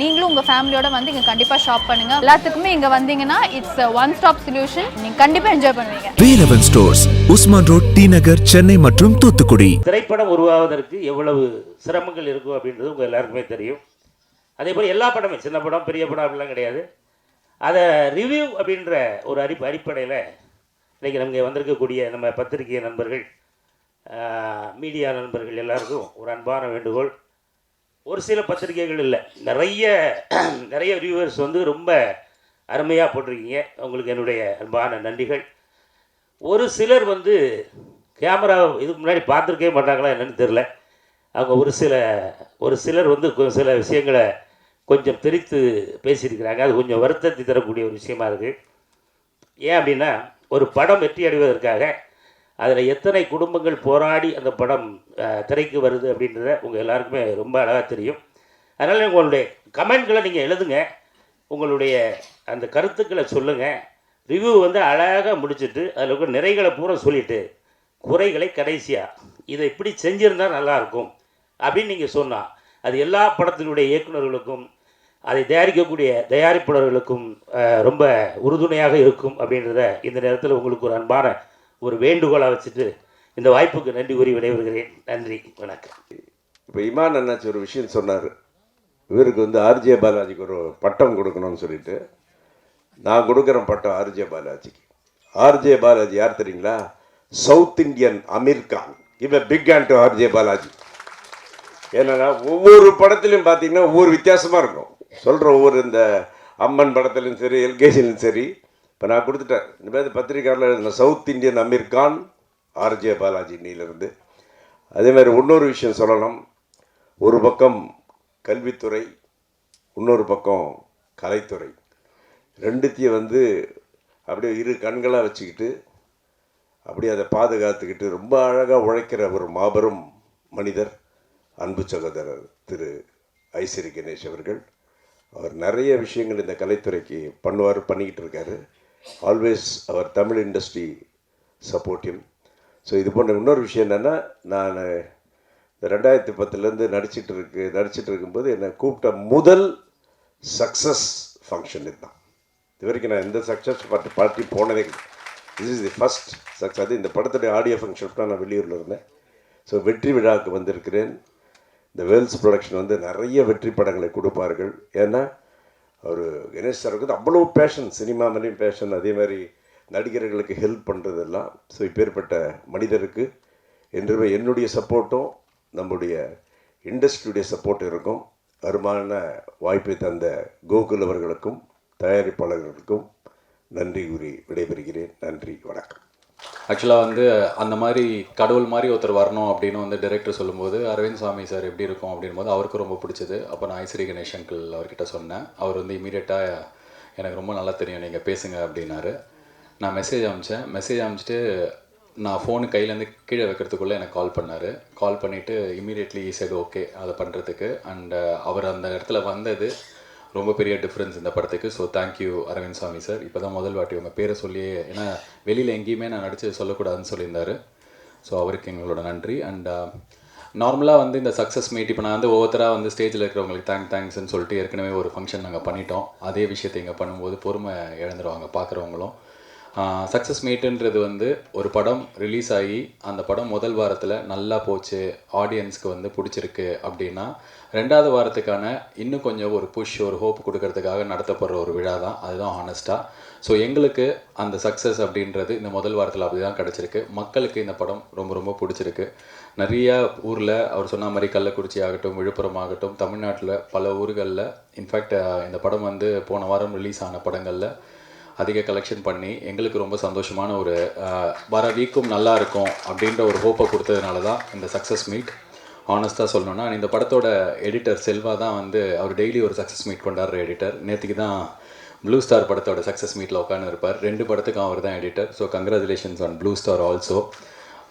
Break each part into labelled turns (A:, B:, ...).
A: நீங்களும் உங்க ஃபேமிலியோட வந்து இங்க கண்டிப்பா ஷாப் பண்ணுங்க. எல்லாத்துக்குமே இங்க வந்தீங்கன்னா இட்ஸ் ஒன் ஸ்டாப் சொல்யூஷன் நீங்க கண்டிப்பா என்ஜாய் பண்ணுவீங்க.
B: Velavan stores Usman road T Nagar Chennai மற்றும் தூத்துக்குடி.
C: திரைப்படம் உருவாவதற்கு எவ்வளவு சிரமங்கள் இருக்கும் அப்படின்றது உங்கள் எல்லாருக்குமே தெரியும். அதே போல் எல்லா படமே சின்ன படம் பெரிய படம் அப்படிலாம் கிடையாது. அதை ரிவ்யூ அப்படின்ற ஒரு அடி அடிப்படையில் இன்றைக்கி நமக்கு வந்திருக்கக்கூடிய நம்ம பத்திரிகை நண்பர்கள் மீடியா நண்பர்கள் எல்லாருக்கும் ஒரு அன்பான வேண்டுகோள். ஒரு சில பத்திரிகைகள் இல்லை. நிறைய நிறைய வியூவர்ஸ் வந்து ரொம்ப அருமையாக போட்டிருக்கீங்க. உங்களுக்கு என்னுடைய அன்பான நன்றிகள். ஒரு சிலர் வந்து கேமரா இதுக்கு முன்னாடி பார்த்துருக்கவே மாட்டாங்களா என்னென்னு தெரில அவங்க ஒரு சில ஒரு சிலர் வந்து சில விஷயங்களை கொஞ்சம் தெரித்து பேசியிருக்கிறாங்க. அது கொஞ்சம் வருத்தத்தை தரக்கூடிய ஒரு விஷயமா இருக்குது ஏன் அப்படின்னா ஒரு படம் வெற்றி அடைவதற்காக அதில் எத்தனை குடும்பங்கள் போராடி அந்த படம் திரைக்கு வருது அப்படின்றத உங்கள் எல்லாருக்குமே ரொம்ப அழகாக தெரியும். அதனால் உங்களுடைய கமெண்ட்களை நீங்கள் எழுதுங்க. உங்களுடைய அந்த கருத்துக்களை சொல்லுங்கள் ரிவ்யூ வந்து அழகாக முடிச்சுட்டு அதில் இருக்கிற நிறைகளை பூரா சொல்லிவிட்டு குறைகளை கடைசியாக இதை இப்படி செஞ்சிருந்தா நல்லாயிருக்கும் அப்படின்னு நீங்கள் சொன்னால் அது எல்லா படத்தினுடைய இயக்குனர்களுக்கும் அதை தயாரிக்கக்கூடிய தயாரிப்பாளர்களுக்கும் ரொம்ப உறுதுணையாக இருக்கும் அப்படின்றத இந்த நேரத்தில் உங்களுக்கு ஒரு அன்பான ஒரு வேண்டுகோளாக வச்சுட்டு இந்த வாய்ப்புக்கு நன்றி கூறி விடைபெறுகிறேன். நன்றி. வணக்கம்.
D: இப்போ இமான் அண்ணாச்சி ஒரு விஷயம் சொன்னார். இவருக்கு வந்து ஆர்ஜே பாலாஜிக்கு ஒரு பட்டம் கொடுக்கணும்னு சொல்லிட்டு. நான் கொடுக்குறேன் பட்டம் ஆர்ஜே பாலாஜிக்கு. ஆர்ஜே பாலாஜி யார் தெரியுங்களா? South Indian Aamir Khan. இவன் big and to RJ Balaji. ஏன்னா ஒவ்வொரு படத்துலையும் பார்த்தீங்கன்னா ஒவ்வொரு வித்தியாசமாக இருக்கும். சொல்கிற ஒவ்வொரு இந்த அம்மன் படத்துலையும் சரி எல்கேஜிலையும் சரி இப்போ நான் கொடுத்துட்டேன். இந்த மாதிரி பத்திரிக்கையாளர் எழுதின south Indian Aamir Khan RJ Balaji இன்னிலிருந்து அதே மாதிரி இன்னொரு விஷயம் சொல்லணும். ஒரு பக்கம் கல்வித்துறை இன்னொரு பக்கம் கலைத்துறை. ரெண்டுத்தையும் வந்து அப்படியே இரு கண்களாக வச்சுக்கிட்டு அப்படியே அதை பாதுகாத்துக்கிட்டு ரொம்ப அழகாக உழைக்கிற ஒரு மாபெரும் மனிதர் அன்பு சகோதரர் திரு ஐசிறி கணேஷ் அவர்கள். அவர் நிறைய விஷயங்கள் இந்த கலைத்துறைக்கு பண்ணுவார் பண்ணிக்கிட்டு இருக்காரு. ஆல்வேஸ் அவர் தமிழ் இண்டஸ்ட்ரி சப்போர்ட்டிவ் ஸோ இது போன்ற இன்னொரு விஷயம் என்னென்னா நான் இந்த ரெண்டாயிரத்தி பத்துலேருந்து நடிச்சிட்டு இருக்கு நடிச்சிட்டு இருக்கும்போது என்னை கூப்பிட்ட முதல் சக்ஸஸ் ஃபங்க்ஷன் இதுதான். இது வரைக்கும் நான் எந்த சக்ஸஸ் பார்ட்டி பார்ட்டி போனதே this is the first success அது இந்த படத்துடைய ஆடியோ ஃபங்க்ஷன் தான் நான் வெளியூரில் இருந்தேன். ஸோ வெற்றி விழாவுக்கு வந்திருக்கிறேன். இந்த வேல்ஸ் ப்ரொடக்ஷன் வந்து நிறைய வெற்றி படங்களை கொடுப்பார்கள். ஏன்னா அவர் கணேஷ் சாருக்கு வந்து அவ்வளோ பேஷன் சினிமா மேலேயும் பேஷன் அதே மாதிரி நடிகர்களுக்கு ஹெல்ப் பண்ணுறதெல்லாம் ஸோ இப்பேற்பட்ட மனிதருக்கு என்றுமே என்னுடைய சப்போர்ட்டும் நம்முடைய இண்டஸ்ட்ரியுடைய சப்போர்ட் இருக்கும். அருமான வாய்ப்பை தந்த கோகுல் அவர்களுக்கும் தயாரிப்பாளர்களுக்கும் நன்றி கூறி விடைபெறுகிறேன். நன்றி வணக்கம்.
E: ஆக்சுவலாக வந்து அந்த மாதிரி கடவுள் மாதிரி ஒருத்தர் வரணும் அப்படின்னு வந்து டைரக்டர் சொல்லும்போது அரவிந்த் சாமி சார் எப்படி இருக்கும்? அப்படின் போது அவருக்கு ரொம்ப பிடிச்சது. அப்போ நான் ஐஸ்ரீ கணேஷ் அங்கிள் அவர்கிட்ட சொன்னேன். அவர் வந்து இமீடியட்டாக எனக்கு ரொம்ப நல்லா தெரியும். நீங்கள் பேசுங்க அப்படின்னாரு. நான் மெசேஜ் அமிச்சேன். மெசேஜ் அமிச்சிட்டு நான் ஃபோனு கையிலேருந்து கீழே வைக்கிறதுக்குள்ளே எனக்கு கால் பண்ணார். கால் பண்ணிவிட்டு இமீடியட்லி சைடு ஓகே அதை பண்ணுறதுக்கு அண்ட் அவர் அந்த இடத்துல வந்தது ரொம்ப பெரிய டிஃப்ரென்ஸ் இந்த படத்துக்கு. ஸோ தேங்க்யூ அரவிந்த் சாமி சார் இப்போ தான் முதல் வாட்டி உங்கள் பேரை சொல்லியே ஏன்னா வெளியில் எங்கேயுமே நான் நடித்து சொல்லக்கூடாதுன்னு சொல்லியிருந்தாரு. ஸோ அவருக்கு எங்களோட நன்றி. அண்ட் நார்மலாக uh, வந்து இந்த சக்ஸஸ் மீட் இப்போ நான் வந்து ஒவ்வொருத்தராக வந்து ஸ்டேஜில் இருக்கிறவங்களுக்கு தேங்க் தேங்க்ஸ்னு சொல்லிட்டு ஏற்கனவே ஒரு ஃபங்க்ஷன் நாங்கள் பண்ணிட்டோம். அதே விஷயத்தை இங்கே பண்ணும்போது பொறுமை இழந்துருவாங்க பார்க்குறவங்களும் சக்ஸஸ் மீட்டுன்றது வந்து ஒரு படம் ரிலீஸ் ஆகி அந்த படம் முதல் வாரத்தில் நல்லா போச்சு ஆடியன்ஸ்க்கு வந்து பிடிச்சிருக்கு அப்படின்னா ரெண்டாவது வாரத்துக்கான இன்னும் கொஞ்சம் ஒரு புஷ் ஒரு ஹோப் கொடுக்கறதுக்காக நடத்தப்படுற ஒரு விழா தான். அதுதான் ஹானஸ்ட்டாக ஸோ எங்களுக்கு அந்த சக்ஸஸ் அப்படின்றது இந்த முதல் வாரத்தில் அப்படி தான் கிடச்சிருக்கு. மக்களுக்கு இந்த படம் ரொம்ப ரொம்ப பிடிச்சிருக்கு. நிறையா ஊரில் அவர் சொன்ன மாதிரி கள்ளக்குறிச்சி ஆகட்டும் விழுப்புரம் ஆகட்டும் தமிழ்நாட்டில் பல ஊர்களில் இன்ஃபேக்ட் இந்த படம் வந்து போன வாரம் ரிலீஸ் ஆன படங்களில் அதிக கலெக்ஷன் பண்ணி எங்களுக்கு ரொம்ப சந்தோஷமான ஒரு வர வீக்கும் நல்லா இருக்கும் அப்படின்ற ஒரு ஹோப்பை கொடுத்ததுனால தான் இந்த சக்ஸஸ் மீட் ஆனஸ்ட்டாக சொல்லணும்னா இந்த படத்தோட எடிட்டர் செல்வா தான் வந்து அவர் டெய்லி ஒரு சக்ஸஸ் மீட் கொண்டாடுற எடிட்டர் நேற்றுக்கு தான் ப்ளூ ஸ்டார் படத்தோட சக்ஸஸ் மீட்டில் உட்காந்து இருப்பார் ரெண்டு படத்துக்கும் அவர் தான் editor so congratulations on blue star also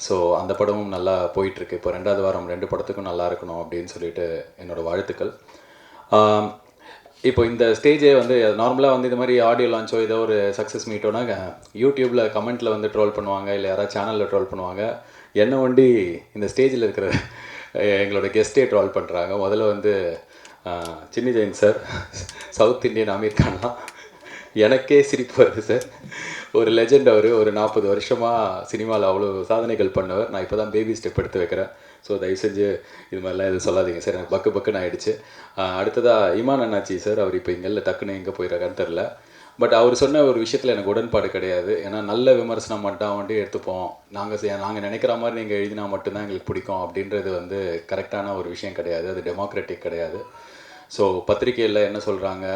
E: so அந்த படமும் நல்லா போயிட்டுருக்கு. இப்போ ரெண்டாவது வாரம் ரெண்டு படத்துக்கும் நல்லா இருக்கணும் அப்படின்னு சொல்லிட்டு என்னோடய வாழ்த்துக்கள். இப்போ இந்த ஸ்டேஜே வந்து நார்மலாக வந்து இது மாதிரி ஆடியோ லான்ச்சோ ஏதோ ஒரு சக்ஸஸ் மீட்டோனா யூடியூப்பில் கமெண்ட்டில் வந்து ட்ரோல் பண்ணுவாங்க இல்லை யாராவது சேனலில் ட்ரோல் பண்ணுவாங்க. என்ன ஒண்டி இந்த ஸ்டேஜில் இருக்கிற எங்களோட கெஸ்ட்டே ட்ரோல் பண்ணுறாங்க முதல்ல வந்து Chinni Jain sir south Indian Aamir கான்லாம் எனக்கே சிரிப்பு வருது சார் ஒரு லெஜெண்ட் அவர் ஒரு நாற்பது வருஷமாக சினிமாவில் அவ்வளோ சாதனைகள் பண்ணவர். நான் இப்போ தான் பேபி ஸ்டெப் எடுத்து வைக்கிறேன். ஸோ தயவு செஞ்சு இது மாதிரிலாம் எதுவும் சொல்லாதீங்க சார் எனக்கு பக்கு பக்குன்னு ஆயிடுச்சு. அடுத்ததாக இமான் அண்ணாச்சி சார் அவர் இப்போ இங்கே இல்லை டக்குன்னு எங்கே போயிடுறாருன்னு தெரில பட் அவர் சொன்ன ஒரு விஷயத்தில் எனக்கு உடன்பாடு கிடையாது. ஏன்னா நல்ல விமர்சனம் மட்டும் வந்துட்டு எடுத்துப்போம். நாங்கள் நாங்கள் நினைக்கிற மாதிரி நீங்கள் எழுதினா மட்டும்தான் எங்களுக்கு பிடிக்கும் அப்படின்றது வந்து கரெக்டான ஒரு விஷயம் கிடையாது. அது டெமோக்ராட்டிக் கிடையாது. ஸோ பத்திரிக்கையில் என்ன சொல்கிறாங்க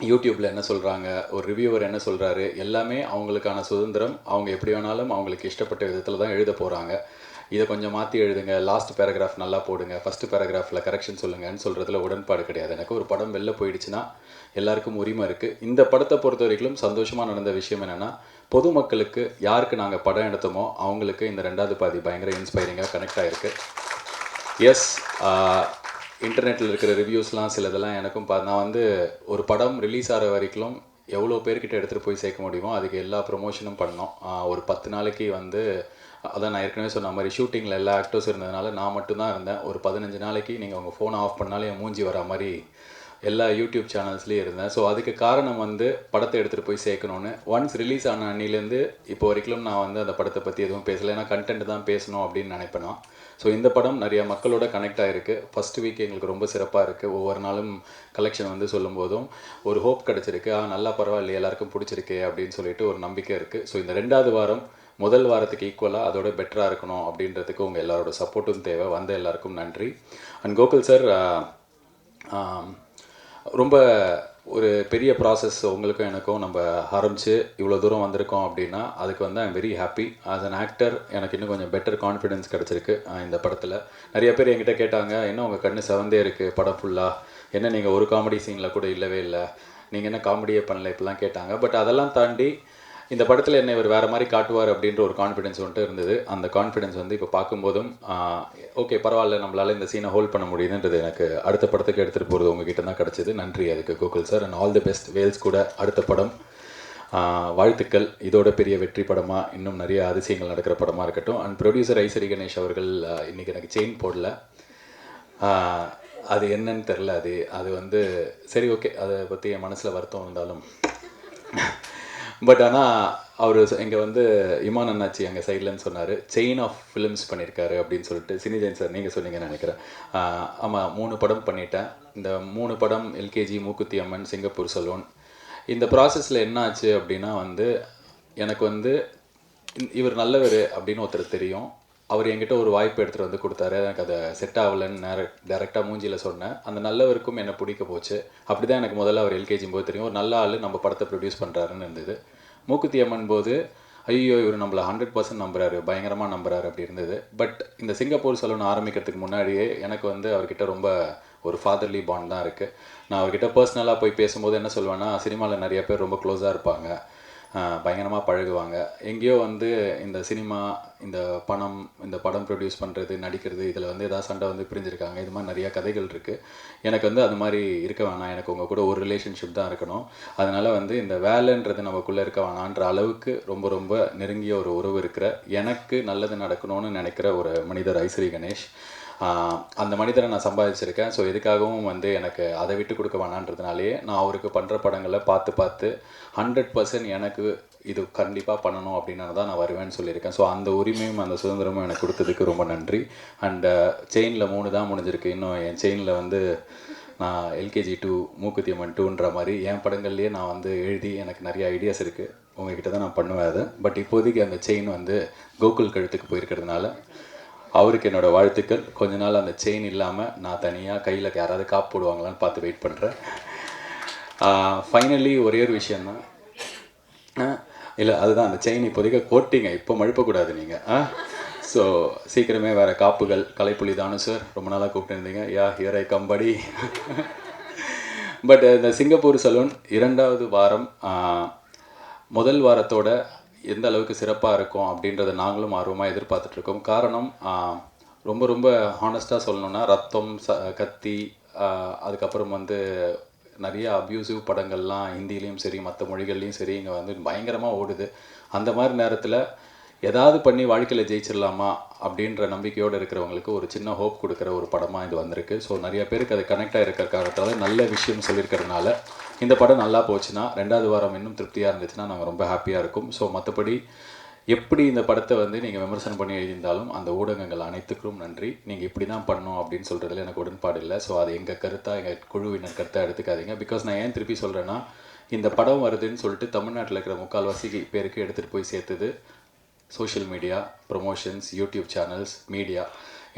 E: யூடியூப்பில் என்ன சொல்கிறாங்க ஒரு ரிவ்யூவர் என்ன சொல்கிறாரு எல்லாமே அவங்களுக்கான சுதந்திரம். அவங்க எப்படி வேணாலும் அவங்களுக்கு இஷ்டப்பட்ட விதத்தில் தான் எழுத போகிறாங்க இதை கொஞ்சம் மாற்றி எழுதுங்க. லாஸ்ட் பேராகிராஃப் நல்லா போடுங்க. ஃபஸ்ட்டு பேராகிராஃபில் கரெக்ஷன் சொல்லுங்கன்னு சொல்கிறதுல உடன்பாடு கிடையாது. எனக்கு ஒரு படம் வெளில போயிடுச்சுன்னா எல்லாருக்கும் உரிமை இருக்குது இந்த படத்தை பொறுத்த வரைக்கும் சந்தோஷமாக நடந்த விஷயம் என்னென்னா பொதுமக்களுக்கு யாருக்கு நாங்கள் படம் எடுத்தோமோ அவங்களுக்கு இந்த ரெண்டாவது பாதி பயங்கர இன்ஸ்பைரிங்காக கனெக்ட் ஆகிருக்கு எஸ் இன்டர்நெட்டில் இருக்கிற ரிவ்யூஸ்லாம் சிலதெல்லாம் எனக்கும் பா நான் வந்து ஒரு படம் ரிலீஸ் ஆகிற வரைக்கும் எவ்வளோ பேர்கிட்ட எடுத்துகிட்டு போய் சேர்க்க முடியுமோ அதுக்கு எல்லா ப்ரொமோஷனும் பண்ணோம். ஒரு பத்து நாளைக்கு வந்து அதான் நான் ஏற்கனவே சொன்ன மாதிரி ஷூட்டிங்கில் எல்லா ஆக்டர்ஸ் இருந்ததுனால நான் மட்டும்தான் இருந்தேன். ஒரு பதினஞ்சு நாளைக்கு நீங்கள் உங்கள் ஃபோனை ஆஃப் பண்ணாலே மூஞ்சி வர மாதிரி எல்லா யூடியூப் சேனல்ஸ்லேயும் இருந்தேன். ஸோ அதுக்கு காரணம் வந்து படத்தை எடுத்துகிட்டு போய் சேர்க்கணுன்னு ஒன்ஸ் ரிலீஸ் ஆன அன்னிலேருந்து இப்போ வரைக்கும் நான் வந்து அந்த படத்தை பற்றி எதுவும் பேசலை. ஏன்னா கண்டென்ட் தான் பேசணும் அப்படின்னு நினைப்பேன். ஸோ இந்த படம் நிறைய மக்களோட கனெக்ட் ஆகிருக்கு ஃபர்ஸ்ட் வீக் எங்களுக்கு ரொம்ப சிறப்பாக இருக்குது ஒவ்வொரு நாளும் கலெக்ஷன் வந்து சொல்லும்போதும் ஒரு ஹோப் கிடச்சிருக்கு. ஆ நல்லா பரவாயில்ல எல்லாருக்கும் பிடிச்சிருக்கு அப்படின்னு சொல்லிட்டு ஒரு நம்பிக்கை இருக்குது ஸோ இந்த ரெண்டாவது வாரம் முதல் வாரத்துக்கு ஈக்குவலாக அதோட பெட்டராக இருக்கணும் அப்படின்றதுக்கு உங்கள் எல்லாரோட சப்போர்ட்டும் தேவை. வந்த எல்லாருக்கும் நன்றி. அண்ட் கோகுல் சார் ரொம்ப ஒரு பெரிய ப்ராசஸ் உங்களுக்கும் எனக்கும் நம்ம ஆரம்பித்து இவ்வளோ தூரம் வந்திருக்கோம் அப்படின்னா அதுக்கு வந்து I'm very happy as an actor எனக்கு இன்னும் கொஞ்சம் பெட்டர் கான்ஃபிடென்ஸ் கிடச்சிருக்கு இந்த படத்தில். நிறைய பேர் என்கிட்ட கேட்டாங்க என்ன உங்கள் கண்ணு செவந்தே இருக்குது படம் ஃபுல்லாக என்ன நீங்கள் ஒரு காமெடி சீனில் கூட இல்லவே இல்லை. நீங்கள் என்ன காமெடியே பண்ணல? இப்படிலாம் கேட்டாங்க. பட் அதெல்லாம் தாண்டி இந்த படத்தில் என்னை இவர் வேறு மாதிரி காட்டுவார் அப்படின்ற ஒரு கான்ஃபிடென்ஸ் வந்துட்டு இருந்தது. அந்த கான்ஃபிடென்ஸ் வந்து இப்போ பார்க்கும்போதும் ஓகே பரவாயில்ல நம்மளால் இந்த சீனை ஹோல்ட் பண்ண முடியுதுன்றது எனக்கு அடுத்த படத்துக்கு எடுத்துகிட்டு போகிறது உங்ககிட்ட தான் கிடச்சிது. நன்றி அதுக்கு Gokul sir and all the best Vels கூட அடுத்த படம் வாழ்த்துக்கள். இதோட பெரிய வெற்றி படமாக இன்னும் நிறைய அதிசயங்கள் நடக்கிற படமாக இருக்கட்டும். அண்ட் ப்ரொடியூசர் ஐசரி கணேஷ் அவர்கள் இன்றைக்கி எனக்கு செயின் போடல. அது என்னன்னு தெரில அது அது வந்து சரி ஓகே அதை பற்றி என் மனசில் வருத்தம் இருந்தாலும் பட் ஆனால் அவர் இங்கே வந்து இமான் அண்ணாச்சி எங்கள் சைட்லன்னு சொன்னார் செயின் ஆஃப் ஃபிலிம்ஸ் பண்ணியிருக்காரு அப்படின்னு சொல்லிட்டு சினிஜெயின் சார் நீங்கள் சொன்னீங்கன்னு நினைக்கிறேன். ஆமாம் மூணு படம் பண்ணிட்டேன். இந்த மூணு படம் LKG Mookuthi Amman Singapore salon. இந்த ப்ராசஸில் என்ன ஆச்சு அப்படின்னா வந்து எனக்கு வந்து இவர் நல்லவர் அப்படின்னு ஒருத்தர் தெரியும். அவர் என்கிட்ட ஒரு வாய்ப்பு எடுத்துகிட்டு வந்து கொடுத்தாரு. எனக்கு அதை செட் ஆகலைன்னு நேர டேரெக்டாக மூஞ்சியில் சொன்னேன். அந்த நல்லவருக்கும் என்னை பிடிக்க போச்சு. அப்படி தான் எனக்கு முதல்ல அவர் எல்கேஜியும் போது தெரியும். ஒரு நல்ல ஆள் நம்ம படத்தை ப்ரொடியூஸ் பண்ணுறாருன்னு இருந்தது. மூக்குத்தி அம்மன் போது ஐயோ இவர் நம்மளை ஹண்ட்ரட் பர்சன்ட் நம்புறாரு. பயங்கரமாக நம்புறாரு அப்படி இருந்தது. பட் இந்த சிங்கப்பூர் சலூன் ஆரம்பிக்கிறதுக்கு முன்னாடியே எனக்கு வந்து அவர்கிட்ட ரொம்ப ஒரு ஃபாதர்லி பாண்ட் தான் இருக்குது நான் அவர்கிட்ட பர்சனலாக போய் பேசும்போது என்ன சொல்லுவேன்னா சினிமாவில் நிறைய பேர் ரொம்ப க்ளோஸாக இருப்பாங்க. பயங்கரமாக பழகுவாங்க. எங்கேயோ வந்து இந்த சினிமா இந்த பணம் இந்த படம் ப்ரொடியூஸ் பண்ணுறது நடிக்கிறது இதில் வந்து ஏதாவது சண்டை வந்து பிரிஞ்சிருக்காங்க. இது மாதிரி நிறைய கதைகள் இருக்குது எனக்கு வந்து அது மாதிரி இருக்க வேணாம். எனக்கு உங்கள் கூட ஒரு ரிலேஷன்ஷிப் தான் இருக்கணும். அதனால் வந்து இந்த வேலைன்றது நமக்குள்ளே இருக்க வேணான்ற அளவுக்கு ரொம்ப ரொம்ப நெருங்கிய ஒரு உறவு இருக்கிற எனக்கு நல்லது நடக்கணும்னு நினைக்கிற ஒரு மனிதர் ஐஸ்வரி கணேஷ். அந்த மனிதரை நான் சம்பாதிச்சிருக்கேன். ஸோ எதுக்காகவும் வந்து எனக்கு அதை விட்டு கொடுக்க வேணான்றதுனாலே நான் அவருக்கு பண்ணுற படங்களை பார்த்து பார்த்து ஹண்ட்ரட் பர்சன்ட் எனக்கு இது கண்டிப்பாக பண்ணணும் அப்படின்னு தான் நான் வருவேன்னு சொல்லியிருக்கேன். ஸோ அந்த உரிமையும் அந்த சுதந்திரமும் எனக்கு கொடுத்ததுக்கு ரொம்ப நன்றி. அண்டு செயினில் மூணு தான் முடிஞ்சிருக்கு. இன்னும் என் செயினில் வந்து நான் எல்கேஜி டூ மூக்குத்தியம்மன் டூன்ற மாதிரி என் படங்கள்லேயே நான் வந்து எழுதி எனக்கு நிறைய ஐடியாஸ் இருக்குது உங்ககிட்ட தான் நான் பண்ணுவேன் அதை. பட் இப்போதைக்கு அந்த செயின் வந்து கோகுல் கழுத்துக்கு போயிருக்கிறதுனால அவருக்கு என்னோட வாழ்த்துக்கள். கொஞ்ச நாள் அந்த செயின் இல்லாமல் நான் தனியாக கையில் யாராவது காப்பு போடுவாங்களான்னு பார்த்து வெயிட் பண்ணுறேன் ஃபைனலி ஒரே ஒரு விஷயந்தான் இல்லை அதுதான் அந்த செயின் இப்போதைக்கு கோட்டிங்க இப்போ மழுப்பக்கூடாது நீங்கள் ஆ ஸோ சீக்கிரமே வேறு காப்புகள் கலைப்புலி தானு சார் ரொம்ப நாளாக கூப்பிட்டுருந்தீங்க yeah here I come buddy but இந்த சிங்கப்பூர் சலூன் இரண்டாவது வாரம் முதல் வாரத்தோட எந்த அளவுக்கு சிறப்பாக இருக்கும் அப்படின்றத நாங்களும் ஆர்வமாக எதிர்பார்த்துட்ருக்கோம் காரணம் ரொம்ப ரொம்ப ஹானஸ்ட்டாக சொல்லணும்னா ரத்தம் ச கத்தி அதுக்கப்புறம் வந்து நிறைய அப்யூசிவ் படங்கள்லாம் ஹிந்திலையும் சரி மற்ற மொழிகள்லையும் சரி இங்கே வந்து பயங்கரமாக ஓடுது. அந்த மாதிரி நேரத்தில் ஏதாவது பண்ணி வாழ்க்கையில் ஜெயிச்சிடலாமா அப்படின்ற நம்பிக்கையோடு இருக்கிறவங்களுக்கு ஒரு சின்ன ஹோப் கொடுக்குற ஒரு படமாக இது வந்திருக்கு. ஸோ நிறைய பேருக்கு அது கனெக்ட் ஆகிருக்கிற காரணத்தால் நல்ல விஷயம் சொல்லியிருக்கிறதுனால இந்த படம் நல்லா போச்சுன்னா ரெண்டாவது வாரம் இன்னும் திருப்தியாக இருந்துச்சுன்னா நாங்கள் ரொம்ப ஹாப்பியாக இருக்கும். ஸோ மற்றபடி எப்படி இந்த படத்தை வந்து நீங்கள் விமர்சனம் பண்ணி எழுதியிருந்தாலும் அந்த ஊடகங்கள் அனைத்துக்கும் நன்றி. நீங்கள் இப்படி தான் பண்ணணும் அப்படின்னு சொல்கிறதுல எனக்கு உடன்பாடு இல்லை. ஸோ அது எங்கள் கருத்தாக எங்கள் குழுவினர் கருத்தாக எடுத்துக்காதீங்க. பிகாஸ் நான் ஏன் திருப்பி சொல்கிறேன்னா இந்த படம் வருதுன்னு சொல்லிட்டு தமிழ்நாட்டில் இருக்கிற முக்கால்வாசி பேருக்கு எடுத்துகிட்டு போய் சேர்த்தது social media promotions YouTube channels media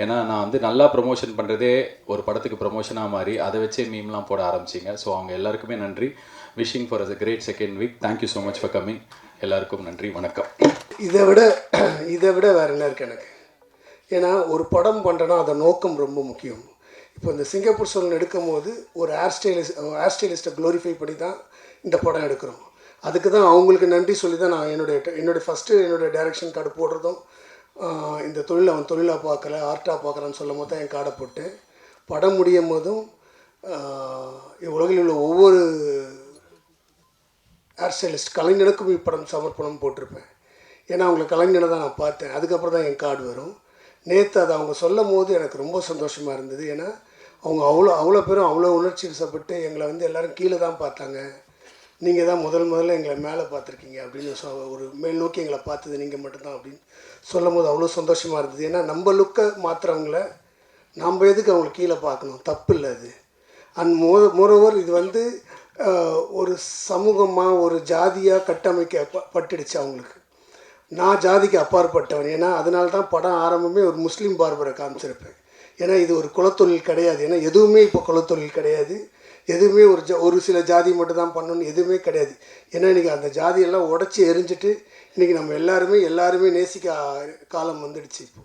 E: ஏன்னா நான் வந்து நல்லா ப்ரொமோஷன் பண்ணுறதே ஒரு படத்துக்கு ப்ரொமோஷனாக மாறி அதை வச்சே மீம்லாம் போட ஆரம்பிச்சிங்க. ஸோ அவங்க எல்லாருக்குமே நன்றி. Wishing for us a great second week thank you so much for coming எல்லாருக்கும் நன்றி. வணக்கம்.
F: இதை விட இதை விட வேறு என்ன இருக்குது எனக்கு? ஏன்னா ஒரு படம் பண்ணுறேன்னா அதை நோக்கம் ரொம்ப முக்கியம். இப்போ இந்த சிங்கப்பூர் சோழன் எடுக்கும் போது ஒரு ஹேர் ஸ்டைலிஸ்ட் ஹேர் ஸ்டைலிஸ்ட்டை க்ளோரிஃபை பண்ணி தான் இந்த படம் எடுக்கிறோம். அதுக்கு தான் அவங்களுக்கு நன்றி சொல்லி தான் நான் என்னுடைய என்னுடைய ஃபஸ்ட்டு என்னுடைய டைரக்ஷன் கார்டு போடுறதும் இந்த தொழில் அவன் தொழிலாக பார்க்கல ஆர்ட்டாக பார்க்குறான்னு சொல்லும் போது தான் என் கார்டை போட்டேன் படம் முடியும் போதும் உலகில் உள்ள ஒவ்வொரு ஹேர் ஸ்டைலிஸ்ட் கலைஞனுக்கும் இப்படம் சமர்ப்பணம் போட்டிருப்பேன். ஏன்னா அவங்கள கலைஞனை தான் நான் பார்த்தேன். அதுக்கப்புறம் தான் என் கார்டு வரும். நேற்று அதை அவங்க சொல்லும் போது எனக்கு ரொம்ப சந்தோஷமாக இருந்தது. ஏன்னா அவங்க அவ்வளோ அவ்வளோ பேரும் அவ்வளோ உணர்ச்சி வசப்பட்டு எங்களை வந்து எல்லோரும் கீழே தான் பார்த்தாங்க. நீங்கள் தான் முதல் முதல்ல எங்களை மேலே பார்த்துருக்கீங்க அப்படின்னு சொ ஒரு மேல் நோக்கி எங்களை பார்த்தது நீங்கள் மட்டும்தான் அப்படின்னு சொல்லும் போது அவ்வளோ சந்தோஷமாக இருந்தது. ஏன்னா நம்ம லுக்கை மாற்றுறவங்கள நம்ம எதுக்கு அவங்களை கீழே பார்க்கணும்? தப்பு இல்லை அது. அண்ட் மோ மோரோவர் இது வந்து ஒரு சமூகமாக ஒரு ஜாதியாக கட்டமைக்க பட்டுடுச்சு அவங்களுக்கு. நான் ஜாதிக்கு அப்பாற்பட்டவன். ஏன்னா அதனால தான் படம் ஆரம்பமே ஒரு முஸ்லீம் பார்பரை காமிச்சிருப்பேன். ஏன்னா இது ஒரு குலத்தொழில் கிடையாது. ஏன்னா எதுவுமே இப்போ குலத்தொழில் கிடையாது. எதுவுமே ஒரு ஜ ஒரு சில ஜாதி மட்டும் தான் பண்ணணும்னு எதுவுமே கிடையாது. ஏன்னா இன்றைக்கி அந்த ஜாதியெல்லாம் உடச்சி எரிஞ்சிட்டு இன்றைக்கி நம்ம எல்லாருமே எல்லாருமே நேசிக்க காலம் வந்துடுச்சு இப்போ.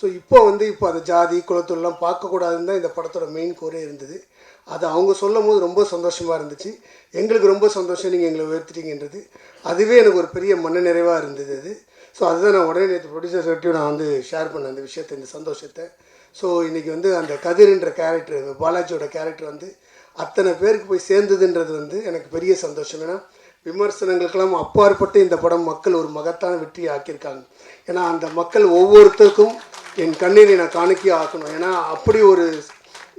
F: ஸோ இப்போ வந்து இப்போ அந்த ஜாதி குலத்தொழிலாம் பார்க்கக்கூடாதுன்னு தான் இந்த படத்தோட மெயின் கோரே இருந்தது. அது அவங்க சொல்லும் போது ரொம்ப சந்தோஷமாக இருந்துச்சு. எங்களுக்கு ரொம்ப சந்தோஷம் நீங்கள் எங்களை உயர்த்திட்டீங்கன்றது. அதுவே எனக்கு ஒரு பெரிய மன நிறைவாக இருந்தது அது. ஸோ அதுதான் நான் உடனே நேற்று ப்ரொடியூசர்கிட்டையும் நான் வந்து ஷேர் பண்ணேன் அந்த விஷயத்தை இந்த சந்தோஷத்தை. ஸோ இன்றைக்கி வந்து அந்த கதிர்ன்ற கேரக்டர் பாலாஜியோட கேரக்டர் வந்து அத்தனை பேருக்கு போய் சேர்ந்ததுன்றது வந்து எனக்கு பெரிய சந்தோஷம். ஏன்னா விமர்சனங்களுக்கெல்லாம் அப்பாற்பட்டு இந்த படம் மக்கள் ஒரு மகத்தான வெற்றியை ஆக்கியிருக்காங்க. ஏன்னா அந்த மக்கள் ஒவ்வொருத்தருக்கும் என் கண்ணீரை நான் காணிக்கே ஆக்கணும். ஏன்னா அப்படி ஒரு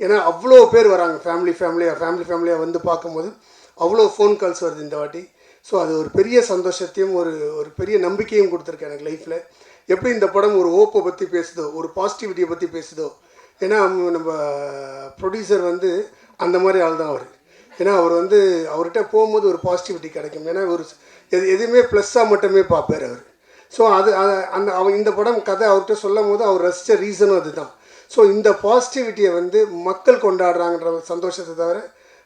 F: ஏன்னா அவ்வளோ பேர் வராங்க. ஃபேமிலி ஃபேமிலியாக ஃபேமிலி ஃபேமிலியாக வந்து பார்க்கும்போது அவ்வளோ ஃபோன் கால்ஸ் வருது இந்த வாட்டி. ஸோ அது ஒரு பெரிய சந்தோஷத்தையும் ஒரு ஒரு பெரிய நம்பிக்கையும் கொடுத்துருக்கு எனக்கு லைஃப்பில் எப்படி இந்த படம் ஒரு ஓப்பை பற்றி பேசுதோ ஒரு பாசிட்டிவிட்டியை பற்றி பேசுதோ. ஏன்னா நம்ம ப்ரொடியூசர் வந்து அந்த மாதிரி ஆள் தான் அவர். ஏன்னா அவர் வந்து அவர்கிட்ட போகும்போது ஒரு பாசிட்டிவிட்டி கிடைக்கும். ஏன்னா ஒரு எது எதுவுமே ப்ளஸ்ஸாக மட்டுமே பார்ப்பார் அவர். ஸோ அது அந்த அவன் இந்த படம் கதை அவர்கிட்ட சொல்லும் போது அவர் ரசித்த ரீசனும் அதுதான். ஸோ இந்த பாசிட்டிவிட்டியை வந்து மக்கள் கொண்டாடுறாங்கன்ற ஒரு சந்தோஷத்தை தவிர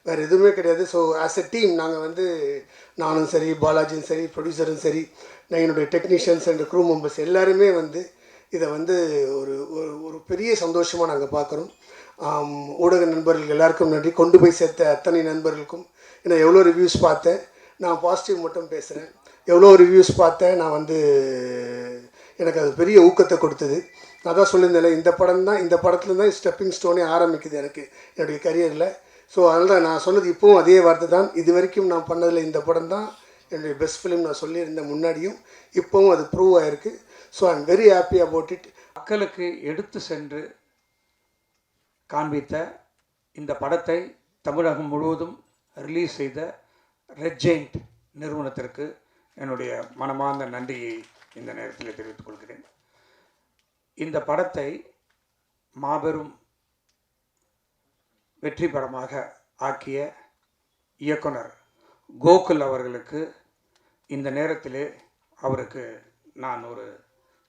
F: வேறு எதுவுமே கிடையாது. ஸோ ஆஸ் எ டீம் நாங்கள் வந்து நானும் சரி பாலாஜியும் சரி ப்ரொடியூசரும் சரி நான் என்னுடைய டெக்னீஷியன்ஸ் அண்ட் க்ரூ மெம்பர்ஸ் எல்லாருமே வந்து இதை வந்து ஒரு ஒரு ஒரு பெரிய சந்தோஷமாக நாங்கள் பார்க்குறோம். ஊடக நண்பர்கள் எல்லாருக்கும் நன்றி. கொண்டு போய் சேர்த்த அத்தனை நண்பர்களுக்கும் ஏன்னா எவ்வளோ ரிவ்யூஸ் பார்த்தேன். நான் பாசிட்டிவ் மட்டும் பேசுகிறேன் எவ்வளோ ரிவ்யூஸ் பார்த்தேன். நான் வந்து எனக்கு அது பெரிய ஊக்கத்தை கொடுத்தது. நான் தான் சொல்லியிருந்தேன் இந்த படம் தான் இந்த படத்துல தான் ஸ்டெப்பிங் ஸ்டோனே ஆரம்பிக்குது எனக்கு என்னுடைய கரியரில் ஸோ அதனால் தான் நான் சொன்னது இப்போவும் அதே வார்த்தை தான். இது வரைக்கும் நான் பண்ணதில் இந்த படம் தான் என்னுடைய பெஸ்ட் ஃபிலிம் நான் சொல்லியிருந்தேன் முன்னாடியும் இப்போவும் அது ப்ரூவ் ஆகிருக்கு so I am very happy about it
G: மக்களுக்கு எடுத்து சென்று காண்பித்த இந்த படத்தை தமிழகம் முழுவதும் ரிலீஸ் செய்த ரெட் ஜெயிண்ட் நிறுவனத்திற்கு என்னுடைய மனமார்ந்த நன்றியை இந்த நேரத்தில் தெரிவித்துக் கொள்கிறேன். இந்த படத்தை மாபெரும் வெற்றி படமாக ஆக்கிய இயக்குனர் கோகுல் அவர்களுக்கு இந்த நேரத்திலே அவருக்கு நான் ஒரு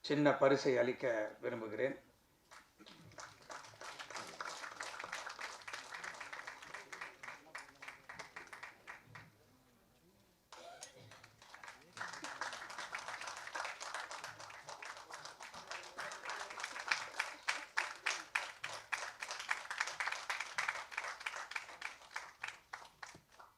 G: சின்ன பரிசை அளிக்க விரும்புகிறேன்.